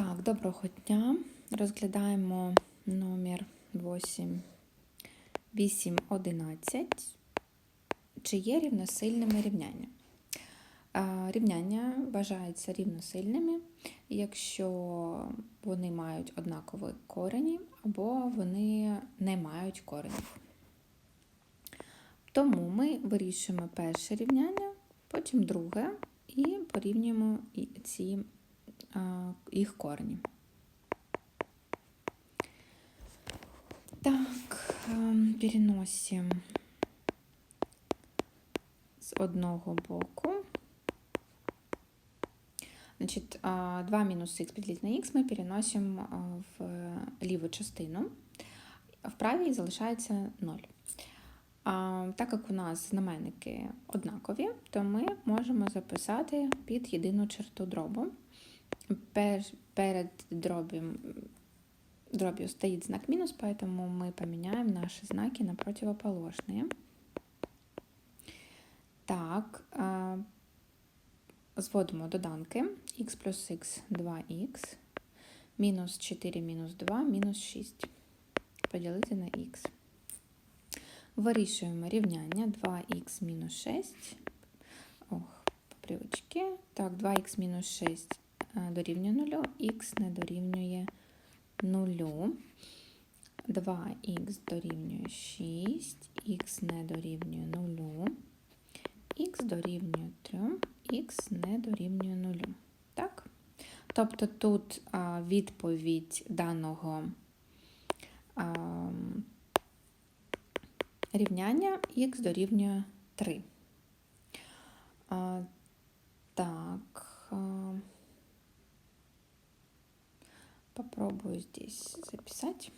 Так, доброго дня. Розглядаємо номер 8, 8, 11. Чи є рівносильними рівняння? Рівняння вважаються рівносильними, якщо вони мають однакові корені або вони не мають коренів. Тому ми вирішуємо перше рівняння, потім друге і порівнюємо ці їх корені. Так, ем, переносимо з одного боку. Значить, 2 мінус х поділити на х ми переносимо в ліву частину, в правій залишається 0. Так як у нас знаменники однакові, то ми можемо записати під єдину черту дробу Пер- Перед дробем, дробью стоит знак минус, поэтому мы поменяем наши знаки на противоположные. Так, а, зводимо доданки x плюс х 2х, мінус 4 мінус 2, мінус 6. Поділити на х. Вирішуємо рівняння 2х мінус 6. Ох, по привичці. Так, 2х мінус 6 е, дорівнює 0, х не дорівнює 0. 2х дорівнює 6, х не дорівнює 0, х дорівнює 3, х не дорівнює 0. Так? Тобто тут відповідь даного рівняння х дорівнює 3. А, так. а, Попробую здесь записать.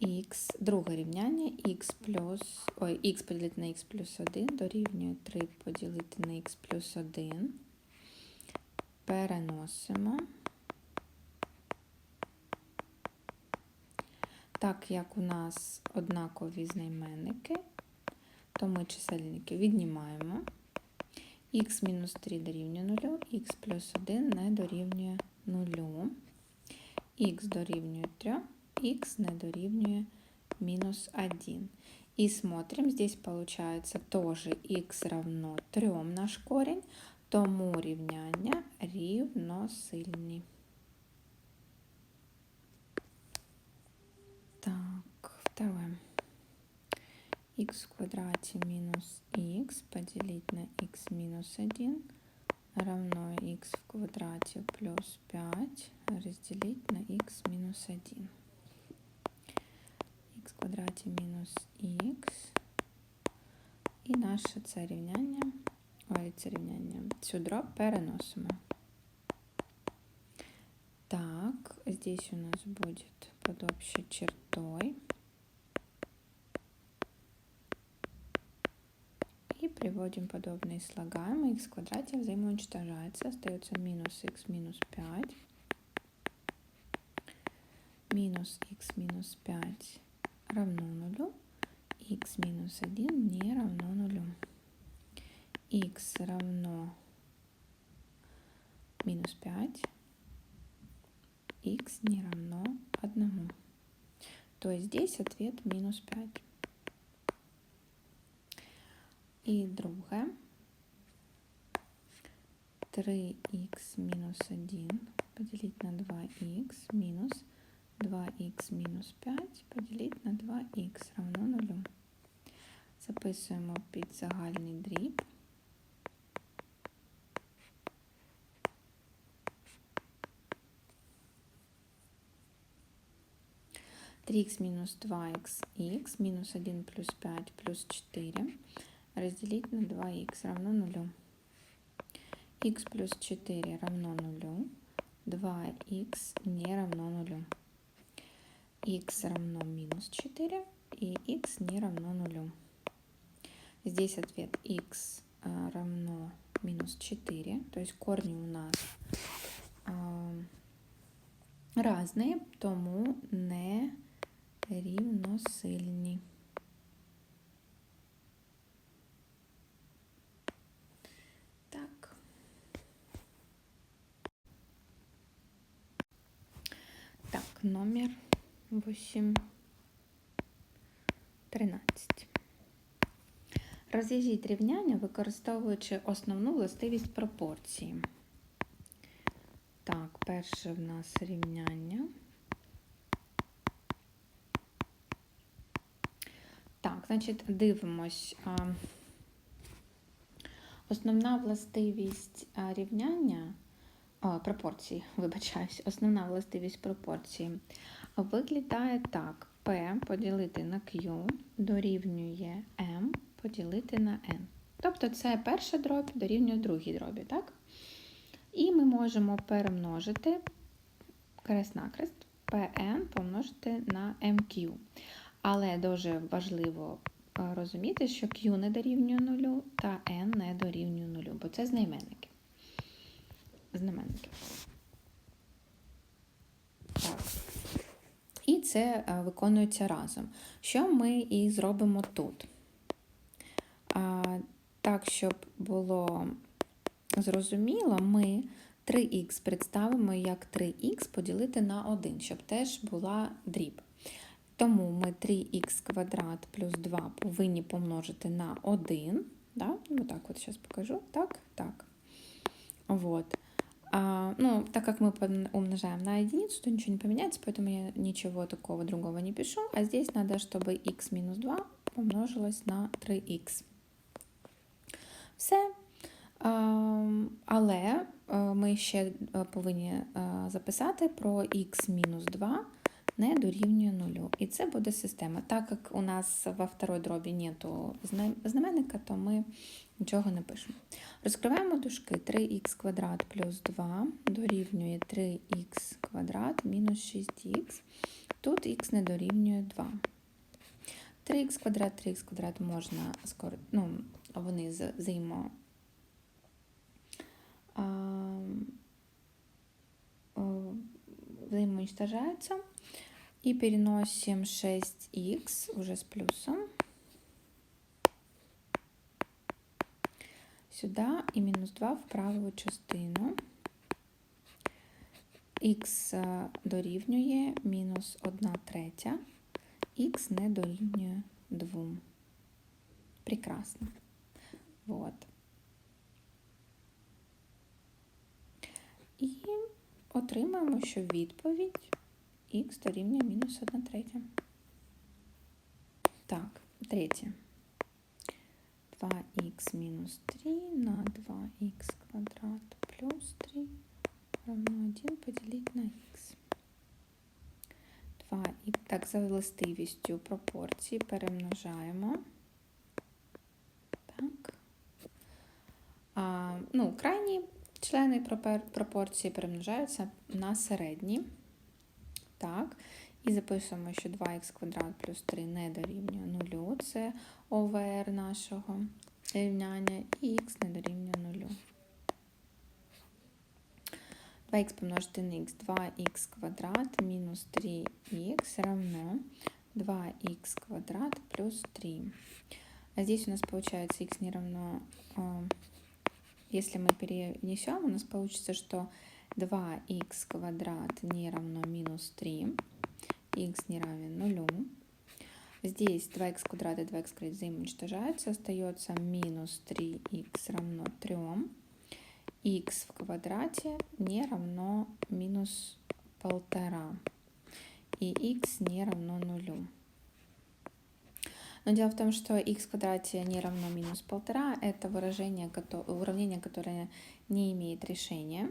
Х, друге рівняння, х плюс, ой, х поділити на х плюс 1 дорівнює 3 поділити на х плюс 1. Переносимо. Так як у нас однакові знайменники, то ми чисельники віднімаємо. х мінус 3 дорівнює 0, х плюс 1 не дорівнює 0, х дорівнює 3, х не дорівнює минус 1. И смотрим, здесь получается тоже х равно 3 наш корень, тому рівняння рівносильні. Так, второе. х в квадрате минус х поделить на х минус 1 равно х в квадрате плюс 5 разделить на х минус 1. х в квадраті мінус х. І наше це рівняння, ой, це рівняння, цю дроб переносимо. Так, здесь у нас будет под общей чертой. И приводим подобные слагаемые. х в квадрате взаимоуничтожается. Остается минус х минус 5. Минус х минус 5 равно нулю. х минус 1 не равно нулю. х равно минус 5. х не равно 1. То есть здесь ответ минус 5. І друге. 3х мінус 1 поділити на 2х мінус 2х мінус 5 поділити на 2х равно 0. Записуємо під загальний дріб. Три х минус 2х х минус 1 плюс 5 плюс 4 разделить на 2х равно 0. х плюс 4 равно 0. 2х не равно 0. х равно минус 4 и х не равно 0. Здесь ответ х а, равно минус 4, то есть корни у нас а, разные, тому не рівносильні. Номер 8, 13. Розв'яжіть рівняння, використовуючи основну властивість пропорції. Так, перше в нас рівняння. Так, значить, дивимось. Основна властивість рівняння а, пропорції, вибачаюсь, основна властивість пропорції виглядає так: P поділити на Q дорівнює M поділити на N. Тобто це перша дробь дорівнює другій дробі, так? І ми можемо перемножити крест-накрест Pn помножити на MQ. Але дуже важливо е, розуміти, що Q не дорівнює нулю та N не дорівнює нулю, бо це знаменники. Знаменники. Так. І це е, виконується разом. Що ми і зробимо тут? Так, щоб було зрозуміло, ми 3х представимо як 3х поділити на 1, щоб теж була дріб. Тому ми 3х квадрат плюс 2 повинні помножити на 1. Да? Ну, вот сейчас покажу. Так, так. Вот. А, ну, так как мы умножаем на единицу, то ничего не поменяется, поэтому я ничего такого другого не пишу. А здесь надо, чтобы x минус 2 помножилось на 3х. Все. Але ми ще повинні записати про x-2 не дорівнює нулю. І це буде система. Так як у нас во второй дробі нету знаменника, то ми нічого не пишемо. Розкриваємо дужки 3х квадрат плюс 2 дорівнює 3х квадрат мінус 6х. Тут х не дорівнює 2. 3х квадрат, 3х квадрат можна скоро, ну, вони взаємо взаимоуничтожаются. И переносим 6х уже с плюсом сюда и минус 2 в правую частину. Х дорівнює мінус 1 третя, х не дорівнює 2. Прекрасно. Вот. І отримаємо, що відповідь х дорівнює мінус 1 третя. Так, третє. 2х мінус 3 на 2х квадрат плюс 3 равно 1 поділити на х. 2 і так за властивістю пропорції перемножаємо. Так. А, ну, Крайні члени пропорції перемножаються на середні. Так. І записуємо, що 2х квадрат плюс 3 не дорівнює 0. Це ОВР нашого рівняння, і х не дорівнює 0. 2х помножити на х, 2х квадрат мінус 3х равно 2х квадрат плюс 3. А здесь у нас получается х не равно Если мы перенесем, у нас получится, что 2х квадрат не равно минус 3, х не равен нулю. Здесь 2х квадрат и 2х квадрат взаимоуничтожаются, остается минус 3х равно 3, х в квадрате не равно минус полтора, и х не равно нулю. Но дело в том, что x в квадрате не равно минус полтора. Это выражение, уравнение, которое не имеет решения.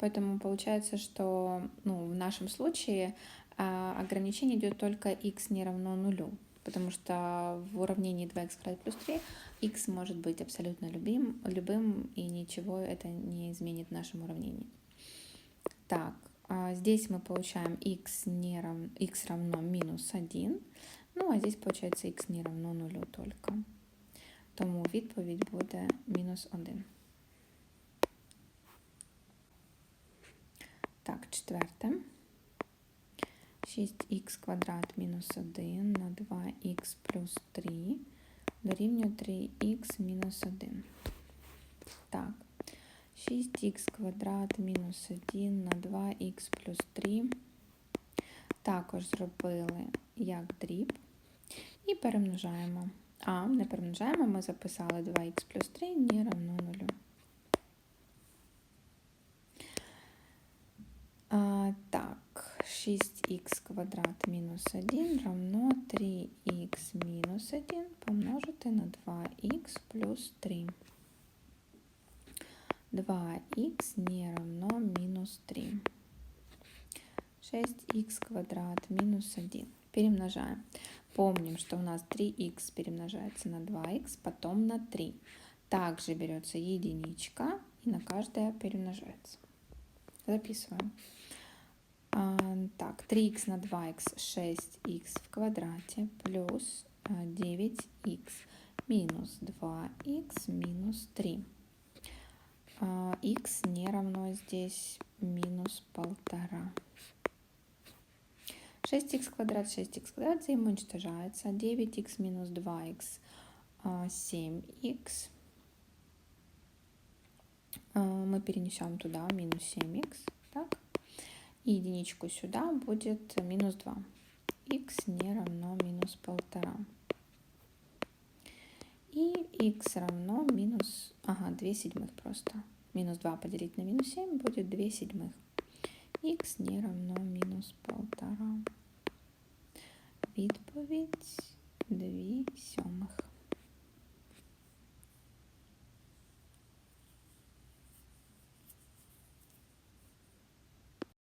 Поэтому получается, что ну, в нашем случае а, ограничение идет только x не равно нулю. Потому что в уравнении 2х квадрат плюс 3 x может быть абсолютно любым, любым, и ничего это не изменит в нашем уравнении. Так, а здесь мы получаем x, не равно, x равно минус 1. Ну, а здесь, получается, х не равно нулю только. Тому відповідь буде мінус 1. Так, четверте. 6х квадрат мінус 1 на 2х плюс 3 дорівнює 3х мінус 1. Так, 6х квадрат мінус 1 на 2х плюс 3 також зробили як дріб і перемножаємо. А, не перемножаємо, ми записали 2х плюс 3 не равно 0. 6х квадрат мінус 1 равно 3х мінус 1 помножити на 2х плюс 3. 2х не равно минус 3. 6х квадрат минус 1. Перемножаем. Помним, что у нас 3х перемножается на 2х, потом на 3. Также берется единичка и на каждое перемножается. Записываем. А, так, 3х на 2х 6х в квадрате плюс 9х минус 2х минус 3 x не равно здесь минус полтора. 6х квадрат, 6х квадрат взаимоуничтожается. 9х минус 2х 7х. Мы перенесем туда минус 7х. Так? И единичку сюда будет минус 2. х не равно минус полтора. И х равно минус, ага, 2 седьмых просто. Минус 2 поделить на минус 7 будет 2 седьмых. х не равно минус полтора. Відповідь 2 сьомих.